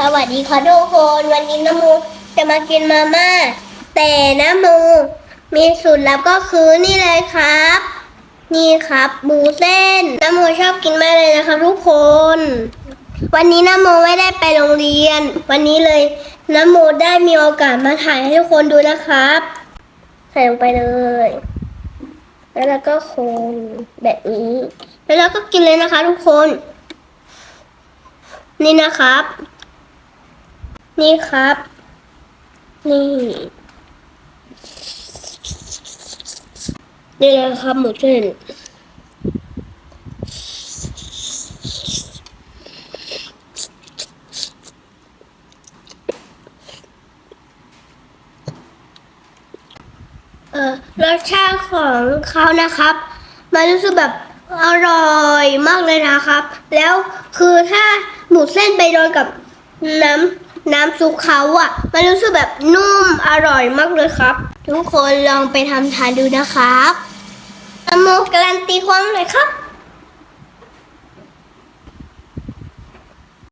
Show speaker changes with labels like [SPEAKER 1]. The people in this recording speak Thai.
[SPEAKER 1] สวัสดีค่ะทุกคนวันนี้น้ำมูจะมากินมาม่าแต่น้ำมูมีสูตรลับก็คือนี่เลยครับ นี่ครับหมูเส้นน้ำมูชอบกินมากเลยนะครับทุกคน วันนี้น้ำโมไม่ได้ไปโรงเรียน วันนี้เลยน้ำโมได้มีโอกาสมาถ่ายให้ทุกคนดูนะครับ ใส่ลงไปเลย แล้วเราก็คนแบบนี้ แล้วเราก็กินเลยนะคะ ทุกคน นี่นะครับ นี่ครับ นี่ นี่เลยครับหมูเส้นเออรสชาติของเขานะครับ มันรู้สึกแบบอร่อยมากเลยนะครับ แล้วคือถ้าหมูเส้นไปโดนกับน้ำ น้ำซุปเขาอะมันรู้สึกแบบนุ่มอร่อยมากเลยครับ ทุกคนลองไปทำทานดูนะครับอโมูกการันตีความเลยครับ